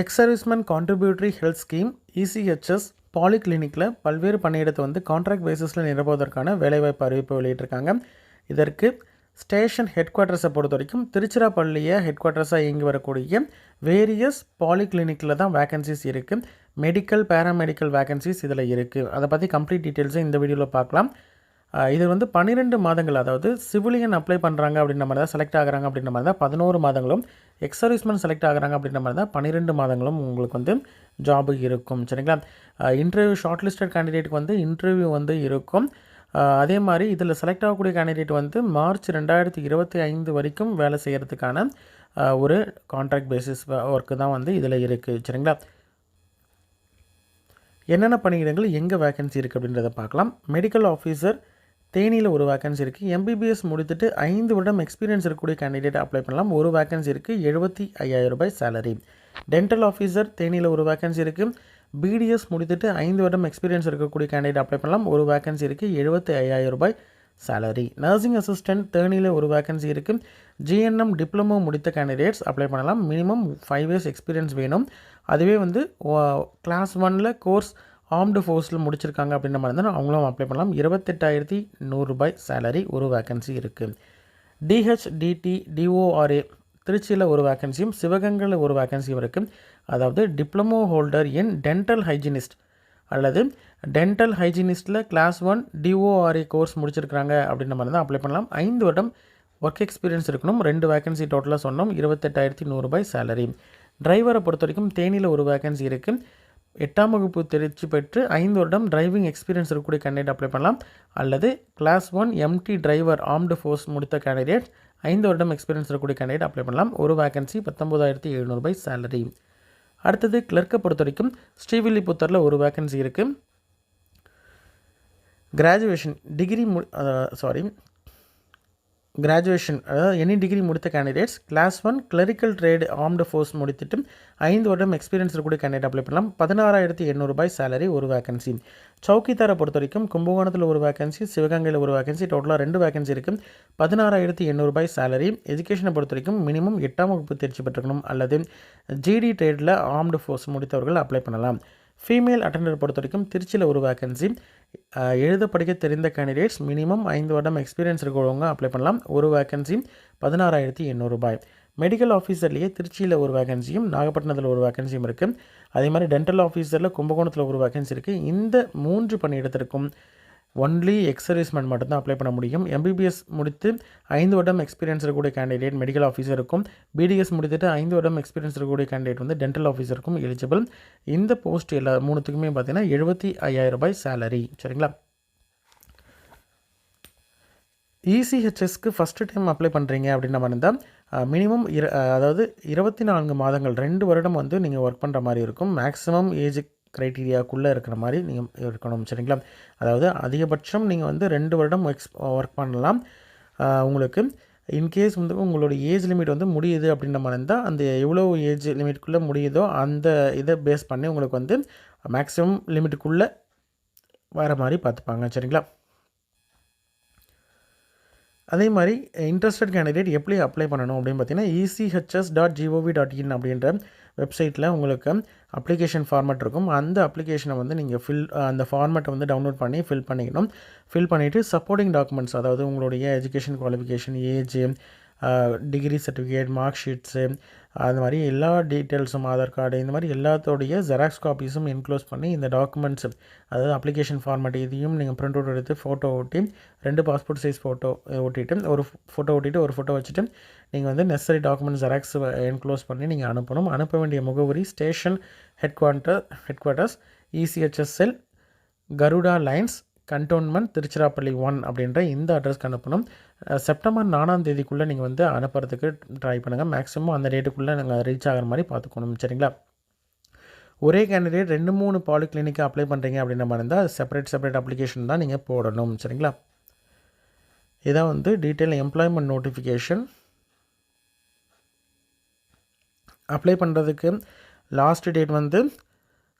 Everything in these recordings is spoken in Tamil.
Ex serviceman contributory health scheme ECHS பாலிகிளினிக்கில் பல்வேறு பணியிடத்தை வந்து கான்ட்ராக்ட் பேசிஸில் நிரப்புவதற்கான வேலைவாய்ப்பு அறிவிப்பு வெளியிட்டிருக்காங்க. இதற்கு ஸ்டேஷன் ஹெட் குவார்ட்டர்ஸை பொறுத்த வரைக்கும் திருச்சிராப்பள்ளியை ஹெட் குவார்ட்டர்ஸாக இயங்கி வரக்கூடிய வேரியஸ் பாலிகிளினிக்கில் தான் வேகன்சிஸ் இருக்குது மெடிக்கல் பேராமெடிக்கல் வேகன்சிஸ் இதில் இருக்குது அதை பற்றி கம்ப்ளீட் டீட்டெயில்ஸை இந்த வீடியோவில் பார்க்கலாம். இது வந்து பன்னிரெண்டு மாதங்கள் அதாவது சிவிலியன் அப்ளை பண்ணுறாங்க அப்படின்ற மாதிரி தான் செலக்ட் ஆகுறாங்க அப்படின்ற மாதிரி தான் பதினோரு மாதங்களும் எக்ஸ் சர்வீஸ்மேன் செலக்ட் ஆகுறாங்க அப்படின்ற மாதிரி தான் பன்னிரெண்டு மாதங்களும் உங்களுக்கு வந்து ஜாபு இருக்கும். சரிங்களா? இன்டர்வியூ ஷார்ட் லிஸ்டட் கேண்டிடேட்டுக்கு வந்து இன்டர்வியூ வந்து இருக்கும். அதே மாதிரி இதில் செலக்ட் ஆகக்கூடிய கேண்டிடேட் வந்து மார்ச் ரெண்டாயிரத்தி இருபத்தி ஐந்து வரைக்கும் வேலை செய்கிறதுக்கான ஒரு கான்ட்ராக்ட் பேசிஸ் ஒர்க்கு தான் வந்து இதில் இருக்குது சரிங்களா? என்னென்ன பணியிடங்கள் எங்கே வேகன்சி இருக்குது அப்படின்றத பார்க்கலாம். மெடிக்கல் ஆஃபீஸர் தேனியில் ஒரு வேக்கன்சி இருக்குது எம்பிபிஎஸ் முடித்துட்டு ஐந்து வருடம் எக்ஸ்பீரியன்ஸ் இருக்கக்கூடிய கேண்டிடேட் அப்ளை பண்ணலாம். ஒரு வேக்கன்சி இருக்குது எழுபத்தி ஐயாயிரம் ரூபாய் சேலரி டென்டல் ஆஃபீஸர் தேனியில் ஒரு வேக்கன்சி இருக்குது பிடிஎஸ் முடித்துட்டு ஐந்து வருடம் எக்ஸ்பீரியன்ஸ் இருக்கக்கூடிய கேண்டிடேட் அப்ளை பண்ணலாம். ஒரு வேக்கன்சி இருக்குது எழுபத்தி ஐயாயிரம் ரூபாய் சேலரி நர்சிங் அசிஸ்டன்ட் தேனியில் ஒரு வேக்கன்சி இருக்குது ஜிஎன்எம் டிப்ளமோ முடித்த கேண்டிடேட்ஸ் அப்ளை பண்ணலாம். மினிமம் ஃபைவ் இயர்ஸ் எக்ஸ்பீரியன்ஸ் வேணும். அதுவே வந்து கிளாஸ் ஒனில் கோர்ஸ் ஆர்ம்டு ஃபோர்ஸில் முடிச்சிருக்காங்க அப்படின்ற மாதிரி இருந்தால் அவங்களும் அப்ளை பண்ணலாம். இருபத்தெட்டாயிரத்தி நூறுரூபாய் சேலரி ஒரு வேக்கன்சி இருக்குது டிஹெச்டிடி டிஓஆர்ஏ திருச்சியில் ஒரு வேக்கன்சியும் சிவகங்கையில் ஒரு வேக்கன்சியும் இருக்குது அதாவது diploma holder in dental hygienist அல்லது டென்டல் ஹைஜினிஸ்ட்டில் கிளாஸ் ஒன் டிஓஆர்ஏ கோர்ஸ் முடிச்சிருக்கிறாங்க அப்படின்ற மாதிரி தான் அப்ளை பண்ணலாம். ஐந்து வருடம் ஒர்க் எக்ஸ்பீரியன்ஸ் இருக்கணும். ரெண்டு வேகன்சி டோட்டலாக சொன்னோம். இருபத்தெட்டாயிரத்தி நூறுரூபாய் சேலரி டிரைவரை பொறுத்த வரைக்கும் தேனியில் ஒரு வேக்கன்சி இருக்குது எட்டாம் வகுப்பு தேர்ச்சி பெற்று ஐந்து வருடம் டிரைவிங் எக்ஸ்பீரியன்ஸ் இருக்கக்கூடிய கேண்டிடேட் அப்ளை பண்ணலாம். அல்லது class one MT driver armed force முடித்த கேண்டிடேட் ஐந்து வருடம் எக்ஸ்பீரியன்ஸ் இருக்கக்கூடிய கேண்டிடேட் அப்ளை பண்ணலாம். ஒரு வேகன்சி பத்தொம்போதாயிரத்தி எழுநூறுபாய் சேலரி அடுத்தது கிளர்க்கை பொறுத்த வரைக்கும் ஸ்ரீவில்லிபுத்தரில் ஒரு வேகன்சி இருக்குது கிராஜுவேஷன் டிகிரி மு சாரி கிராஜுவேஷன் அதாவது எனி டிகிரி முடித்த candidates class one clerical trade armed force முடித்துட்டு ஐந்து வருடம் எக்ஸ்பீரியன்ஸ் இருக்கக்கூடிய கேண்டிடேட் அப்ளை பண்ணலாம். பதினாறாயிரத்தி எண்ணூறுபாய் சேலரி ஒரு வேகன்சி சவுக்கித்தாரை பொறுத்த வரைக்கும் கும்பகோணத்தில் ஒரு வேகன்சி சிவகங்கையில் ஒரு வேகன்சி டோட்டலாக ரெண்டு வேகன்சி இருக்குது பதினாறாயிரத்தி எண்ணூறுபாய் சேலரி எஜுகேஷனை பொறுத்த வரைக்கும் மினிமம் எட்டாம் வகுப்பு தேர்ச்சி பெற்றுக்கணும். அல்லது ஜிடி ட்ரேடில் ஆர்ம்டு ஃபோர்ஸ் முடித்தவர்கள் அப்ளை பண்ணலாம். ஃபீமேல் அட்டண்டர் பொறுத்த வரைக்கும் திருச்சியில் ஒரு வேகன்சி எழுத படிக்க தெரிந்த கேண்டிடேட்ஸ் மினிமம் ஐந்து வருடம் எக்ஸ்பீரியன்ஸ் இருக்கிறவங்க அப்ளை பண்ணலாம். ஒரு வேகன்சி பதினாறாயிரத்தி எண்ணூறுபாய் மெடிக்கல் ஆஃபீஸர்லேயே திருச்சியில் ஒரு வேகன்சியும் நாகப்பட்டினத்தில் ஒரு வேகன்சியும் இருக்குது அதே மாதிரி டென்டல் ஆஃபீஸரில் கும்பகோணத்தில் ஒரு வேகன்சி இருக்குது இந்த மூன்று பணியிடத்திற்கும் ஒன்லி எக்ஸர்வீஸ்மெண்ட் மட்டும்தான் அப்ளை பண்ண முடியும். எம்பிபிஎஸ் முடித்து ஐந்து வருடம் எக்ஸ்பீரியன்ஸ் இருக்கக்கூடிய கேண்டிடேட் மெடிக்கல் ஆஃபீஸருக்கும் பிடிஎஸ் முடித்துட்டு ஐந்து வருடம் எக்ஸ்பீரியன்ஸ் இருக்கக்கூடிய கேண்டிடேட் வந்து டென்டல் ஆஃபீஸருக்கும் எலிஜிபிள் இந்த போஸ்ட் எல்லா மூணுத்துக்குமே பார்த்தீங்கன்னா எழுபத்தி ஐயாயிரம் ரூபாய் சேலரி சரிங்களா? இசிஹெச்எஸ்க்கு ஃபஸ்ட்டு டைம் அப்ளை பண்ணுறீங்க அப்படின்னு நம்ம இருந்தால் மினிமம் இர அதாவது இருபத்தி நான்கு மாதங்கள் ரெண்டு வருடம் வந்து நீங்கள் ஒர்க் பண்ணுற மாதிரி இருக்கும். மேக்ஸிமம் ஏஜ் க்ரைட்டீரியாக்குள்ளே இருக்கிற மாதிரி நீங்கள் இருக்கணும் சரிங்களா? அதாவது அதிகபட்சம் நீங்கள் வந்து ரெண்டு வருடம் எக்ஸ் ஒர்க் பண்ணலாம். உங்களுக்கு இன்கேஸ் வந்து உங்களோட ஏஜ் லிமிட் வந்து முடியுது அப்படின்ற மாதிரி இருந்தால் அந்த எவ்வளோ ஏஜ் லிமிட்குள்ளே முடியுதோ அந்த இதை பேஸ் பண்ணி உங்களுக்கு வந்து மேக்ஸிமம் லிமிட்டுக்குள்ளே வர மாதிரி பார்த்துப்பாங்க சரிங்களா? அதே மாதிரி இன்ட்ரெஸ்டட் கேண்டிடேட் எப்படி அப்ளை பண்ணணும் அப்படின்னு பார்த்தீங்கன்னா ECHS dot GOV dot in அப்படின்ற வெப்சைட்டில் உங்களுக்கு அப்ளிகேஷன் ஃபார்மேட் இருக்கும். அந்த அப்ளிகேஷனை வந்து நீங்கள் ஃபில் அந்த ஃபார்மேட்டை வந்து டவுன்லோட் பண்ணி ஃபில் பண்ணிக்கணும். ஃபில் பண்ணிவிட்டு சப்போர்ட்டிங் டாக்குமெண்ட்ஸ் அதாவது உங்களுடைய education qualification age degree certificate mark sheets அது மாதிரி எல்லா டீட்டெயில்ஸும் ஆதார் கார்டு இந்த மாதிரி எல்லாத்தோடைய ஜெராக்ஸ் காப்பீஸும் என்க்ளோஸ் பண்ணி இந்த டாக்குமெண்ட்ஸ் அதாவது அப்ளிகேஷன் ஃபார்மேட் இதையும் நீங்கள் பிரிண்ட் அவுட் எடுத்து ஃபோட்டோ ஓட்டி ரெண்டு பாஸ்போர்ட் சைஸ் ஃபோட்டோ ஒட்டிட்டு ஒரு ஃபோட்டோ ஓட்டிட்டு ஒரு ஃபோட்டோ வச்சுட்டு நீங்கள் வந்து நெசசரி டாக்குமெண்ட் ஜெராக்ஸ் என்க்ளோஸ் பண்ணி நீங்கள் அனுப்பணும். அனுப்ப வேண்டிய முகவரி station head quarter head quarters ECHSL Garuda lines cantonment Tiruchirappalli one அப்படின்ற இந்த அட்ரஸ்க்கு அனுப்பணும். செப்டம்பர் நாலாம் தேதிக்குள்ளே நீங்கள் வந்து அனுப்புறதுக்கு ட்ரை பண்ணுங்கள் மேக்ஸிமம் அந்த டேட்டுக்குள்ளே நாங்கள் ரீச் ஆகிற மாதிரி பார்த்துக்கணும் சரிங்களா? ஒரே கேண்டிடேட் ரெண்டு மூணு பாலிகிளினிக்கு அப்ளை பண்ணுறீங்க அப்படின்ற மாதிரி இருந்தால் செப்பரேட் செப்பரேட் அப்ளிகேஷன் தான் நீங்கள் போடணும் சரிங்களா? இதான் வந்து டீட்டெயில் எம்ப்ளாய்மெண்ட் நோட்டிஃபிகேஷன் அப்ளை பண்ணுறதுக்கு லாஸ்ட் டேட் வந்து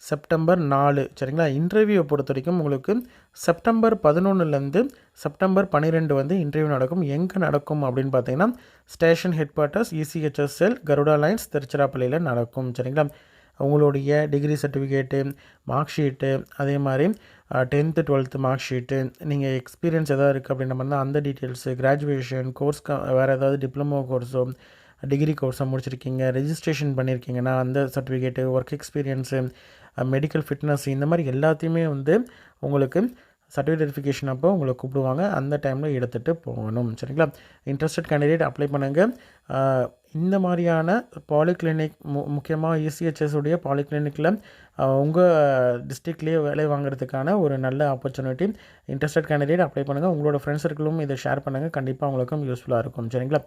செப்டம்பர் நாலு சரிங்களா? இன்டர்வியூவை பொறுத்த வரைக்கும் உங்களுக்கு செப்டம்பர் பதினொன்றுலேருந்து செப்டம்பர் பன்னிரெண்டு வந்து இன்டர்வியூ நடக்கும். எங்கே நடக்கும் அப்படின்னு பார்த்தீங்கன்னா station head quarters ECHSL Garuda lines திருச்சிராப்பள்ளியில் நடக்கும் சரிங்களா? உங்களுடைய டிகிரி சர்டிஃபிகேட்டு மார்க் ஷீட்டு அதே மாதிரி டென்த்து டுவெல்த்து மார்க் ஷீட்டு நீங்கள் எக்ஸ்பீரியன்ஸ் எதாவது இருக்குது அப்படின்ற மாதிரி அந்த டீட்டெயில்ஸு கிராஜுவேஷன் கோர்ஸ் வேறு ஏதாவது டிப்ளமோ கோர்ஸோ டிகிரி கோர்ஸை முடிச்சிருக்கீங்க ரெஜிஸ்ட்ரேஷன் பண்ணியிருக்கீங்கன்னா அந்த certificate work experience medical fitness இந்த மாதிரி எல்லாத்தையுமே வந்து உங்களுக்கு சர்டிஃபிகேட் வெரிஃபிகேஷன் அப்போ உங்களை கூப்பிடுவாங்க. அந்த டைமில் எடுத்துகிட்டு போகணும். சரிங்களா? இன்ட்ரெஸ்டட் கேண்டிடேட் அப்ளை பண்ணுங்கள் இந்த மாதிரியான பாலிகிளினிக் மு முக்கியமாக இசிஹெச்எஸ் உடைய பாலிகிளினிக்கில் உங்கள் டிஸ்ட்ரிக்ட்லேயே வேலை வாங்குறதுக்கான ஒரு நல்ல ஆப்பர்ச்சுனிட்டி இன்ட்ரெஸ்டட் கேண்டிடேட் அப்ளை பண்ணுங்கள் உங்களோட ஃப்ரெண்ட்ஸ் சர்க்கிளும் இதை ஷேர் பண்ணுங்கள் கண்டிப்பாக உங்களுக்கும் யூஸ்ஃபுல்லாக இருக்கும். சரிங்களா?